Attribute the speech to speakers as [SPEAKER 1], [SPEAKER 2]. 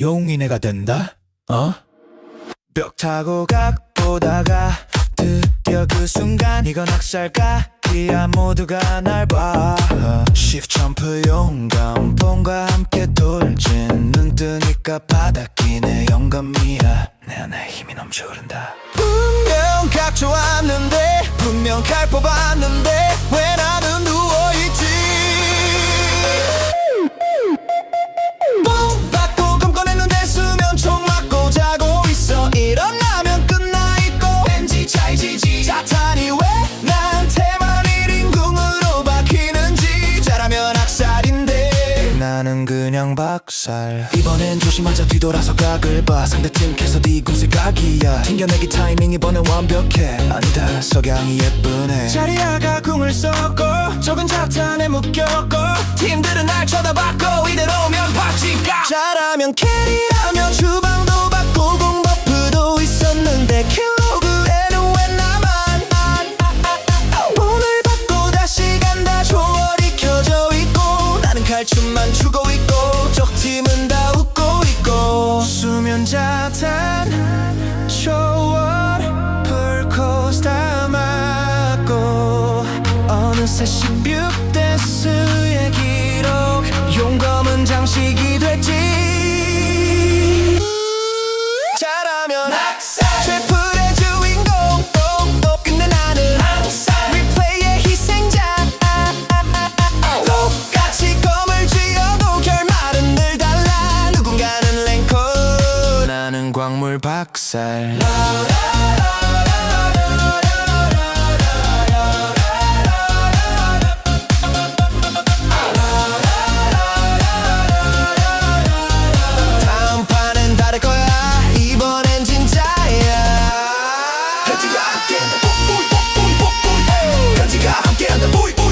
[SPEAKER 1] 용인애가 된다? 어? 벽 타고 각 보다가 드디어 그 순간 이건 학살각이야 모두가 날봐 Shift 점프 용감 봄과 함께 돌진 눈 뜨니까 바닥이네 영감이야 내 안에 힘이 넘쳐 흐른다 분명 각 좋았는데 분명 칼 뽑았는데 왜나 나는 그냥 박살. 이번엔 조심하자 뒤돌아서 각을 봐. 상대팀 캐서디 공세 각이야. 튕겨내기 타이밍 이번엔 완벽해. 아니다 석양이 예쁘네. 자리아가 궁을 썼고 적은 자탄에 묶였고 팀들은 날 쳐다봤고 이대로면 박지가. 잘하면 캐리라며 46대 수의 기록. 용검은 장식이 됐지. 잘하면 낙사. 최풀의 주인공. 근데 나는 항상 리플레이의 희생자. 똑같이 검을 쥐어도 결말은 늘 달라. 누군가는 랭콜 나는 광물 박살. 우리가 함께한다 뿌이뿌이뿌이뿌이뿌이 가 함께한다. 뿌이뿌이.